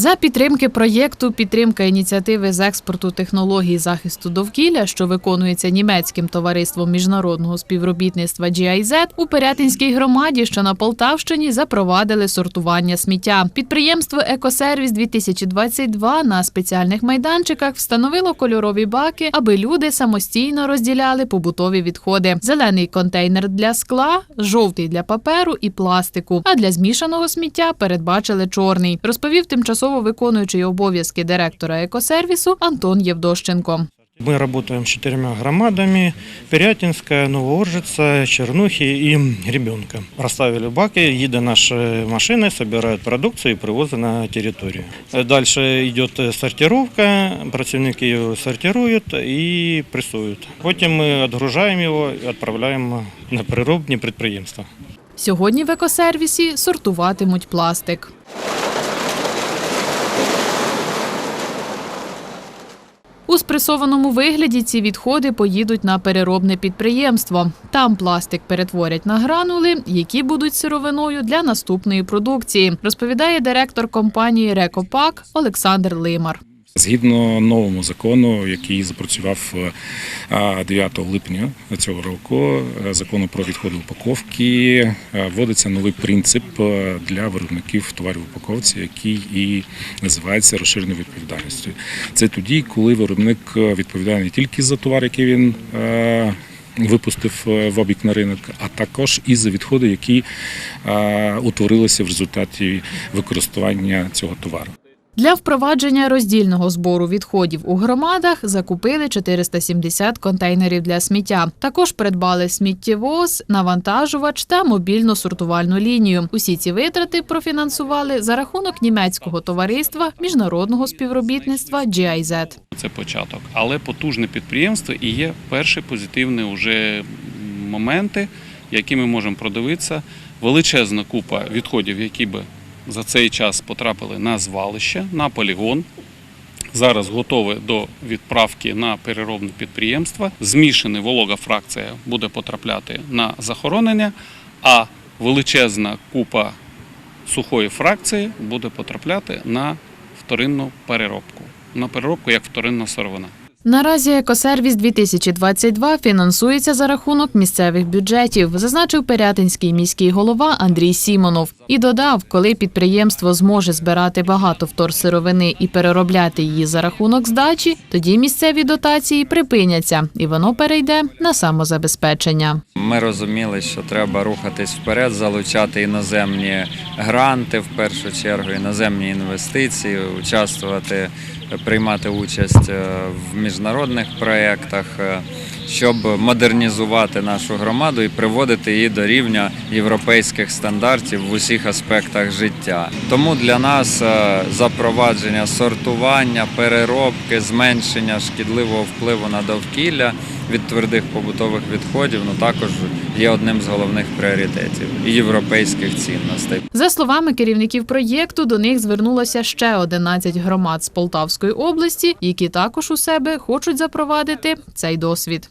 За підтримки проєкту підтримка ініціативи з експорту технологій захисту довкілля, що виконується німецьким товариством міжнародного співробітництва GIZ, у Пирятинській громаді, що на Полтавщині, запровадили сортування сміття. Підприємство Екосервіс 2022 на спеціальних майданчиках встановило кольорові баки, аби люди самостійно розділяли побутові відходи. Зелений контейнер для скла, жовтий для паперу і пластику. А для змішаного сміття передбачили чорний. Розповів тимчасово виконуючий обов'язки директора екосервісу Антон Євдощенко. Мы работаем с четырьмя громадами – Пирятинская, Новооржица, Чернухи и Ребенка. Расставили баки, едут наши машины, собирают продукцию и привозят на территорию. Дальше идет сортировка, противники ее сортируют и прессуют. Потім мы отгружаем его и отправляем на природні предприятия. Сьогодні в екосервісі сортуватимуть пластик. У спресованому вигляді ці відходи поїдуть на переробне підприємство. Там пластик перетворять на гранули, які будуть сировиною для наступної продукції, розповідає директор компанії Рекопак Олександр Лимар. Згідно новому закону, який запрацював е, 9 липня цього року, е, закону про відходи упаковки, е, вводиться новий принцип е, для виробників товарів упаковці, який і називається розширеною відповідальністю. Це тоді, коли виробник е, відповідає не тільки за товар, який він е, випустив е, в обіг на ринок, а також і за відходи, які е, утворилися в результаті використання цього товару. Для впровадження роздільного збору відходів у громадах закупили 470 контейнерів для сміття. Також придбали сміттєвоз, навантажувач та мобільну сортувальну лінію. Усі ці витрати профінансували за рахунок німецького товариства міжнародного співробітництва GIZ. Це початок, але потужне підприємство і є перші позитивні уже моменти, які ми можемо продивитися. Величезна купа відходів, які би за цей час потрапили на звалище, на полігон. Зараз готові до відправки на переробне підприємство. Змішана волога фракція буде потрапляти на захоронення, а величезна купа сухої фракції буде потрапляти на вторинну переробку. На переробку як вторинна сировина. Наразі екосервіс 2022 фінансується за рахунок місцевих бюджетів, зазначив Пирятинський міський голова Андрій Сімонов. І додав, коли підприємство зможе збирати багато вторсировини і переробляти її за рахунок здачі, тоді місцеві дотації припиняться, і воно перейде на самозабезпечення. Ми розуміли, що треба рухатись вперед, залучати іноземні гранти в першу чергу, іноземні інвестиції, участвувати, приймати участь е, в міжнародних проєктах, е, щоб модернізувати нашу громаду і приводити її до рівня європейських стандартів в усіх аспектах життя. Тому для нас е, запровадження сортування, переробки, зменшення шкідливого впливу на довкілля від твердих побутових відходів ну також є одним з головних пріоритетів і європейських цінностей. За словами керівників проєкту, до них звернулося ще 11 громад з Полтавської області, які також у себе хочуть запровадити цей досвід.